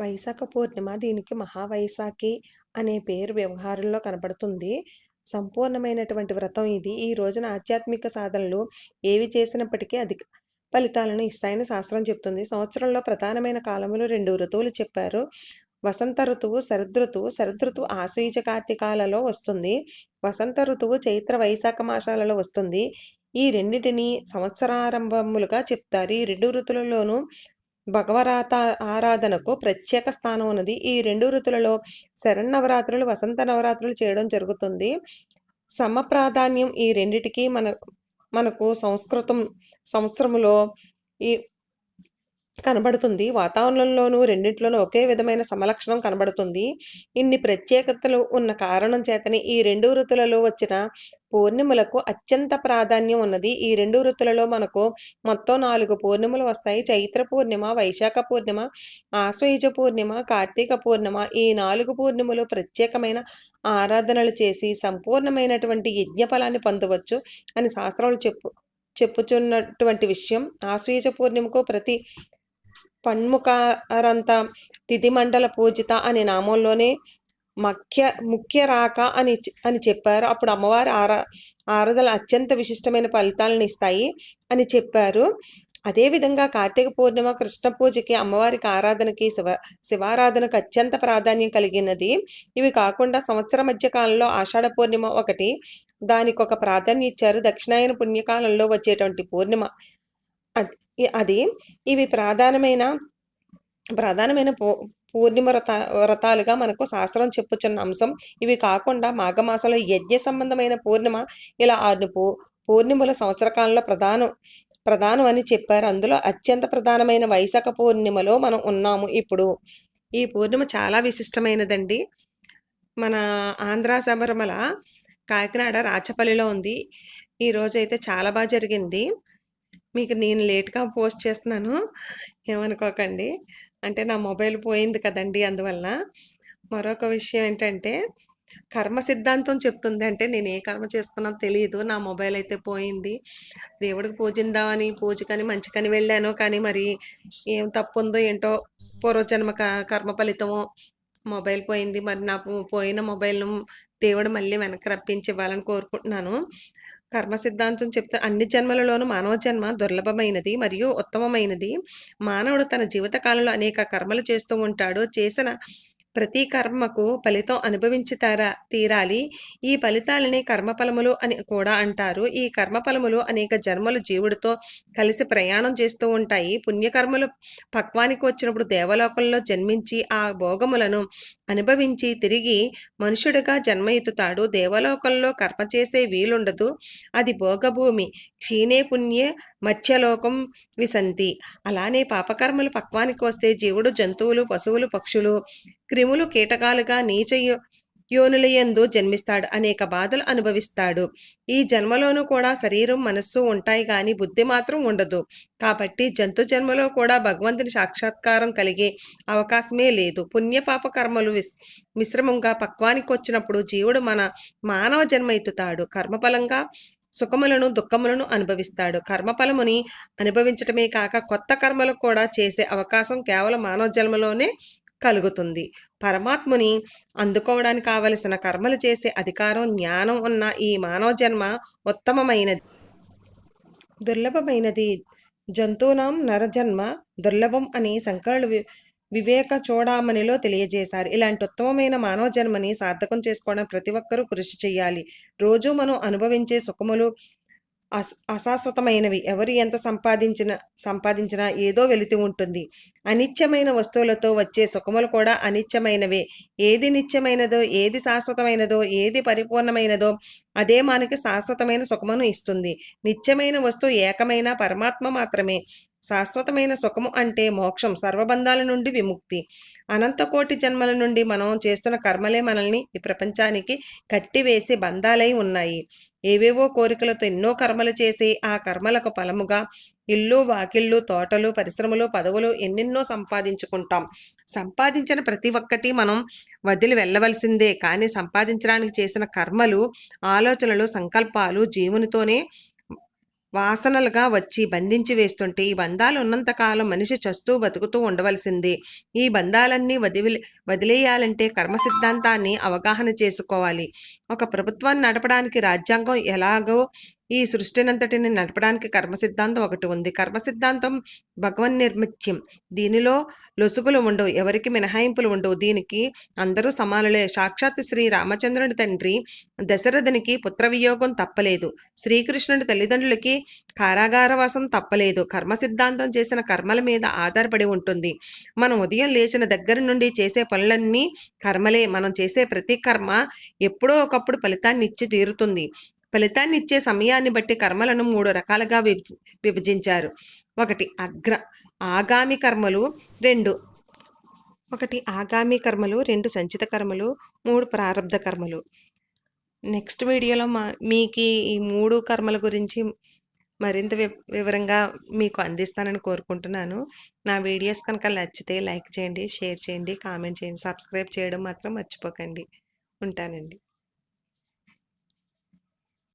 వైశాఖ పూర్ణిమ దీనికి మహావైశాఖి అనే పేరు వ్యవహారంలో కనపడుతుంది. సంపూర్ణమైనటువంటి వ్రతం ఇది. ఈ రోజున ఆధ్యాత్మిక సాధనలు ఏవి చేసినప్పటికీ అధిక ఫలితాలను ఇస్తాయని శాస్త్రం చెప్తుంది. సంవత్సరంలో ప్రధానమైన కాలములు రెండు ఋతువులు చెప్పారు. వసంత ఋతువు, శరదృతువు. శరదృతువు ఆశ్వయుజ కార్తీకాలలో వస్తుంది. వసంత ఋతువు చైత్ర, వైశాఖ మాసాలలో వస్తుంది. ఈ రెండింటిని సంవత్సరారంభములుగా చెప్తారు. ఈ రెండు ఋతువులలోనూ భగవరాత ఆరాధనకు ప్రత్యేక స్థానం ఉన్నది. ఈ రెండు ఋతువులలో శరన్నవరాత్రులు, వసంత నవరాత్రులు చేయడం జరుగుతుంది. సమప్రాధాన్యం ఈ రెండిటికి మన మనకు సంస్కృతం సంవత్సరములో ఈ కనబడుతుంది. వాతావరణంలోనూ రెండింటిలోనూ ఒకే విధమైన సమలక్షణం కనబడుతుంది. ఇన్ని ప్రత్యేకతలు ఉన్న కారణం చేతనే ఈ రెండు ఋతులలో వచ్చిన పూర్ణిమలకు అత్యంత ప్రాధాన్యం ఉన్నది. ఈ రెండు ఋతులలో మనకు మొత్తం నాలుగు పూర్ణిమలు వస్తాయి. చైత్ర పూర్ణిమ, వైశాఖ పూర్ణిమ, ఆశ్వయుజ పూర్ణిమ, కార్తీక పూర్ణిమ. ఈ నాలుగు పూర్ణిమలు ప్రత్యేకమైన ఆరాధనలు చేసి సంపూర్ణమైనటువంటి యజ్ఞ ఫలాన్ని పొందవచ్చు అని శాస్త్రాలు చెప్పు చెప్పుచున్నటువంటి విషయం. ఆశ్వయుజ పూర్ణిమకు ప్రతి పన్ముఖారంత తిథి మండల పూజిత అనే నామంలోనే మఖ్య ముఖ్య రాక అని అని చెప్పారు. అప్పుడు అమ్మవారి ఆరా ఆరాధనలు అత్యంత విశిష్టమైన ఫలితాలను ఇస్తాయి అని చెప్పారు. అదేవిధంగా కార్తీక పూర్ణిమ, కృష్ణ పూజకి, అమ్మవారికి ఆరాధనకి, శివ శివారాధనకు అత్యంత ప్రాధాన్యం కలిగినది. ఇవి కాకుండా సంవత్సర మధ్య కాలంలో ఆషాఢ పూర్ణిమ ఒకటి. దానికొక ప్రాధాన్యం ఇచ్చారు. దక్షిణాయన పుణ్యకాలంలో వచ్చేటువంటి పూర్ణిమ అది ఇవి ప్రధానమైన ప్రధానమైన పూ పూర్ణిమ వ్రత వ్రతాలుగా మనకు శాస్త్రం చెప్పుచున్న అంశం. ఇవి కాకుండా మాఘమాసంలో యజ్ఞ సంబంధమైన పూర్ణిమ ఇలా ఆరు పూ పూర్ణిమల సంవత్సర కాలంలో ప్రధానం ప్రధానం అని చెప్పారు. అందులో అత్యంత ప్రధానమైన వైశాఖ పూర్ణిమలో మనం ఉన్నాము ఇప్పుడు. ఈ పూర్ణిమ చాలా విశిష్టమైనదండి. మన ఆంధ్ర శబరిమల కాకినాడ రాచపల్లిలో ఉంది. ఈరోజైతే చాలా బాగా జరిగింది. మీకు నేను లేట్‌గా పోస్ట్ చేస్తున్నాను. ఏమనుకోకండి. అంటే నా మొబైల్ పోయింది కదండీ! అందువల్ల మరొక విషయం ఏంటంటే కర్మ సిద్ధాంతం చెప్తుంది. అంటే నేను ఏ కర్మ చేసుకున్నా తెలియదు నా మొబైల్ అయితే పోయింది. దేవుడికి పూజిద్దామని, పూజకని, మంచికని వెళ్ళాను. కానీ మరి ఏం తప్పు ఉందో ఏంటో పూర్వజన్మ క కర్మ ఫలితమో మొబైల్ పోయింది. మరి నాకు పోయిన మొబైల్‌ను దేవుడు మళ్ళీ వెనక్కి రప్పించి ఇవ్వాలని కోరుకుంటున్నాను. కర్మ సిద్ధాంతం చెప్తే అన్ని జన్మలలోనూ మానవ జన్మ దుర్లభమైనది మరియు ఉత్తమమైనది. మానవుడు తన జీవితకాలంలో అనేక కర్మలు చేస్తూ ఉంటాడు. చేసిన ప్రతి కర్మకు ఫలితం అనుభవించి తరా తీరాలి. ఈ ఫలితాలని కర్మఫలములు అని కూడా అంటారు. ఈ కర్మఫలములు అనేక జన్మలు జీవుడితో కలిసి ప్రయాణం చేస్తూ ఉంటాయి. పుణ్యకర్మలు పక్వానికి వచ్చినప్పుడు దేవలోకంలో జన్మించి ఆ భోగములను అనుభవించి తిరిగి మనుషుడిగా జన్మ ఎత్తుతాడు. దేవలోకంలో కర్మ చేసే వీలుండదు. అది భోగభూమి. క్షీణే పుణ్యే మత్స్యలోకం విసంతి అలానే పాపకర్మలు పక్వానికొస్తే జీవుడు జంతువులు, పశువులు, పక్షులు, క్రిములు, కీటకాలుగా నీచ యోనులయందు జన్మిస్తాడు. అనేక బాధలు అనుభవిస్తాడు. ఈ జన్మలోనూ కూడా శరీరం, మనస్సు ఉంటాయి గాని బుద్ధి మాత్రం ఉండదు. కాబట్టి జంతు జన్మలో కూడా భగవంతుని సాక్షాత్కారం కలిగే అవకాశమే లేదు. పుణ్యపాప కర్మలు విస్ మిశ్రమంగా పక్వానికి వచ్చినప్పుడు జీవుడు మన మానవ జన్మ ఎత్తుతాడు. కర్మఫలంగా సుఖములను, దుఃఖములను అనుభవిస్తాడు. కర్మఫలముని అనుభవించటమే కాక కొత్త కర్మలు కూడా చేసే అవకాశం కేవలం మానవ జన్మలోనే కలుగుతుంది. పరమాత్ముని అందుకోవడానికి కావలసిన కర్మలు చేసే అధికారం, జ్ఞానం ఉన్న ఈ మానవ జన్మ ఉత్తమమైనది. దుర్లభమైనది. జంతువునాం నరజన్మ దుర్లభం అని శంకరులు వివేక చూడామణిలో తెలియజేశారు. ఇలాంటి ఉత్తమమైన మానవ జన్మని సార్థకం చేసుకోవడం ప్రతి ఒక్కరూ కృషి చేయాలి రోజు మనం అనుభవించే సుఖములు అస్ అశాశ్వతమైనవి. ఎవరు ఎంత సంపాదించిన సంపాదించినా ఏదో వెళుతూ ఉంటుంది. అనిత్యమైన వస్తువులతో వచ్చే సుఖములు కూడా అనిత్యమైనవే. ఏది నిత్యమైనదో, ఏది శాశ్వతమైనదో, ఏది పరిపూర్ణమైనదో అదే మనకి శాశ్వతమైన సుఖమును ఇస్తుంది. నిత్యమైన వస్తువు ఏకమైన పరమాత్మ మాత్రమే. శాశ్వతమైన సుఖము అంటే మోక్షం, సర్వబంధాల నుండి విముక్తి. అనంతకోటి జన్మల నుండి మనం చేస్తున్న కర్మలే మనల్ని ఈ ప్రపంచానికి కట్టివేసి బంధాలై ఉన్నాయి. ఏవేవో కోరికలతో ఎన్నో కర్మలు చేసి ఆ కర్మలకు ఫలముగా ఇల్లు, వాకిళ్ళు, తోటలు, పరిశ్రమలు, పదవులు ఎన్నెన్నో సంపాదించుకుంటాం. సంపాదించిన ప్రతి ఒక్కటి మనం వదిలి వెళ్ళవలసిందే. కానీ సంపాదించడానికి చేసిన కర్మలు, ఆలోచనలు, సంకల్పాలు జీవునితోనే వాసనలుగా వచ్చి బంధించి వేస్తుంటే ఈ బంధాలు ఉన్నంత కాలం మనిషి చస్తూ బతుకుతూ ఉండవలసిందే ఈ బంధాలన్నీ వదిలి వదిలేయాలంటే కర్మ సిద్ధాంతాన్ని అవగాహన చేసుకోవాలి ఒక ప్రభుత్వాన్ని నడపడానికి రాజ్యాంగం ఎలాగో ఈ సృష్టినంతటిని నడపడానికి కర్మ సిద్ధాంతం ఒకటి ఉంది. కర్మ సిద్ధాంతం భగవన్ నిర్మిత్యం. దీనిలో లొసుగులు ఉండవు ఎవరికి మినహాయింపులు ఉండవు. దీనికి అందరూ సమానులే. సాక్షాత్ శ్రీ రామచంద్రుని తండ్రి దశరథునికి పుత్ర వియోగం తప్పలేదు. శ్రీకృష్ణుడి తల్లిదండ్రులకి కారాగారవాసం తప్పలేదు. కర్మ సిద్ధాంతం చేసిన కర్మల మీద ఆధారపడి ఉంటుంది. మనం ఉదయం లేచిన దగ్గర నుండి చేసే పనులన్నీ కర్మలే. మనం చేసే ప్రతి కర్మ ఎప్పుడో ఒకప్పుడు ఫలితాన్ని ఇచ్చి తీరుతుంది. ఫలితాన్ని ఇచ్చే సమయాన్ని బట్టి కర్మలను మూడు రకాలుగా విభ విభజించారు. ఒకటి అగ్ర ఆగామి కర్మలు రెండు ఒకటి ఆగామి కర్మలు రెండు సంచిత కర్మలు మూడు ప్రారంధ కర్మలు. నెక్స్ట్ వీడియోలో మా మీకు ఈ మూడు కర్మల గురించి మరింత వి వివరంగా మీకు అందిస్తానని కోరుకుంటున్నాను. నా వీడియోస్ కనుక నచ్చితే లైక్ చేయండి షేర్ చేయండి కామెంట్ చేయండి సబ్స్క్రైబ్ చేయడం మాత్రం మర్చిపోకండి. ఉంటానండి.